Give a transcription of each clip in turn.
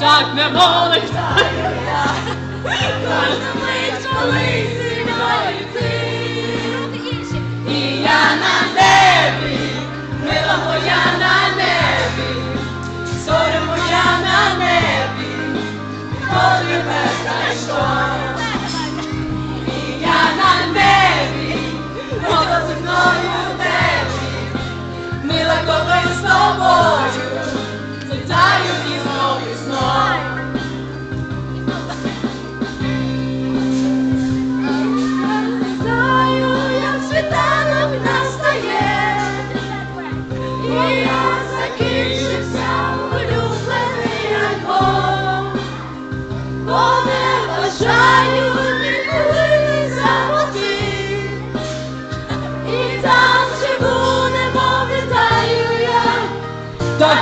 не молить. Кожна мить, коли зі мною ти. І я на небі, мила моя на небі, зоря моя на небі, коли тебе знайшов. І я на небі, зі мною небі, мила коли з тобою,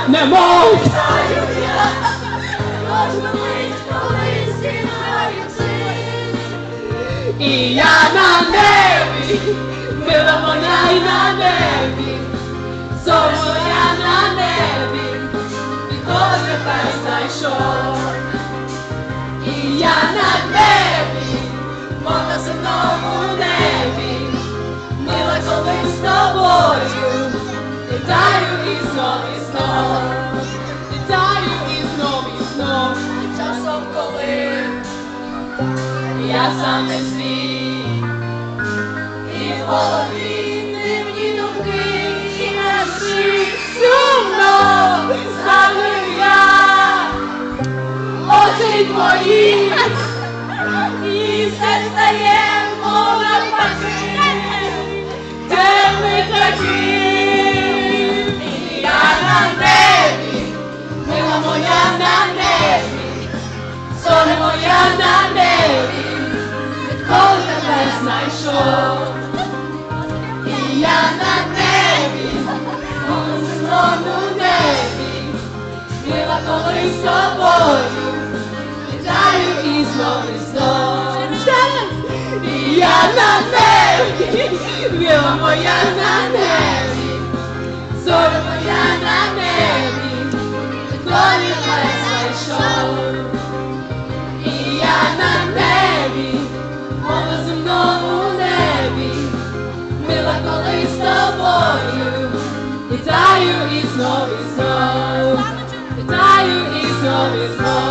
мною ти. І я на небі, мила моя й на небі, моя на небі, відколи тебе знайшов. І я на небі, мов земному небі, мила коли з тобою, літаю і знов літаю і знов і часом коли я сам не і в голові дивні думки, і сумно згадую я. Очі твої, і все стає мов навпаки, Зоря моя на небі, відколи тебе знайшов. І я на небі, у небі, коли з тобою, літаю і знов і знов. І я на небі, мила моя на небі, мила коли з тобою, літаю і знов і знов, літаю і знов і знов, літаю і